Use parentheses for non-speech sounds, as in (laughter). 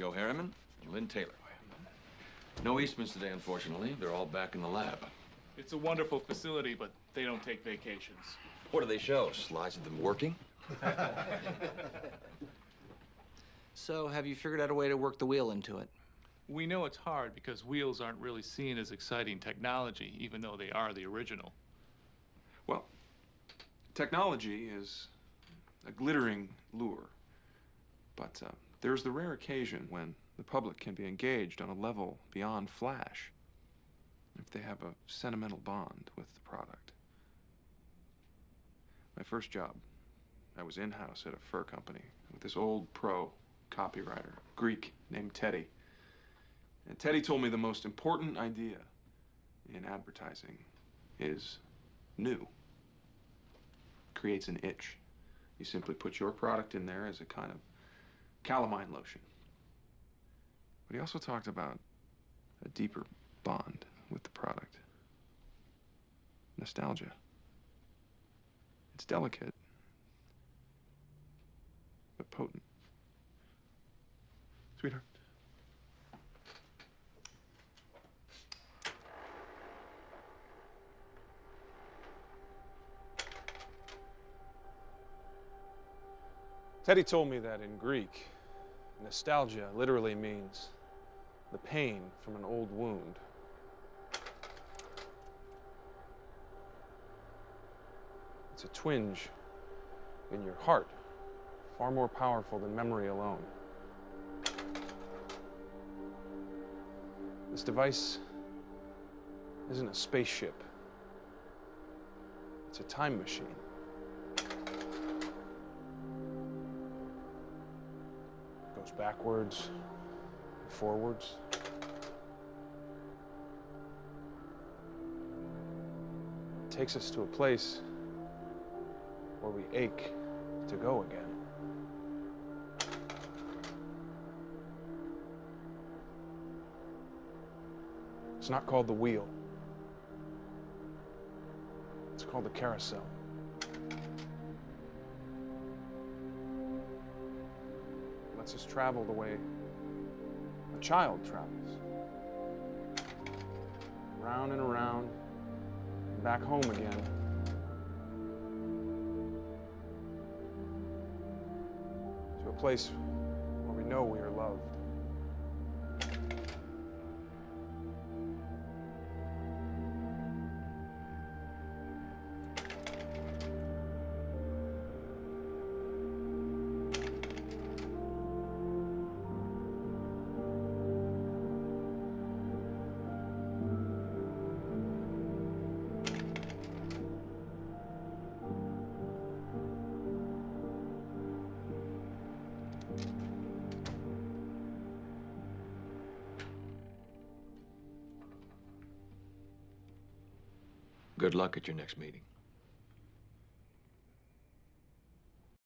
Joe Harriman and Lynn Taylor. No Eastmans today, unfortunately. They're all back in the lab. It's a wonderful facility, but they don't take vacations. What do they show? Slides of them working? (laughs) So, have you figured out a way to work the wheel into it? We know it's hard because wheels aren't really seen as exciting technology, even though they are the original. Well, technology is a glittering lure. But uh, there's the rare occasion when the public can be engaged on a level beyond flash if they have a sentimental bond with the product. My first job, I was in house at a fur company with this old pro copywriter, Greek, named Teddy. And Teddy told me the most important idea in advertising is new. Creates an itch. You simply put your product in there as a kind of calamine lotion. But he also talked about a deeper bond with the product. Nostalgia. It's delicate, but potent. Sweetheart. Teddy told me that in Greek, nostalgia literally means the pain from an old wound. It's a twinge in your heart, far more powerful than memory alone. This device isn't a spaceship, it's a time machine. Backwards, and forwards. It takes us to a place where we ache to go again. It's not called the wheel. It's called the carousel. Lets us travel the way a child travels. Round and around, and back home again. To a place where we know we are loved. Good luck at your next meeting.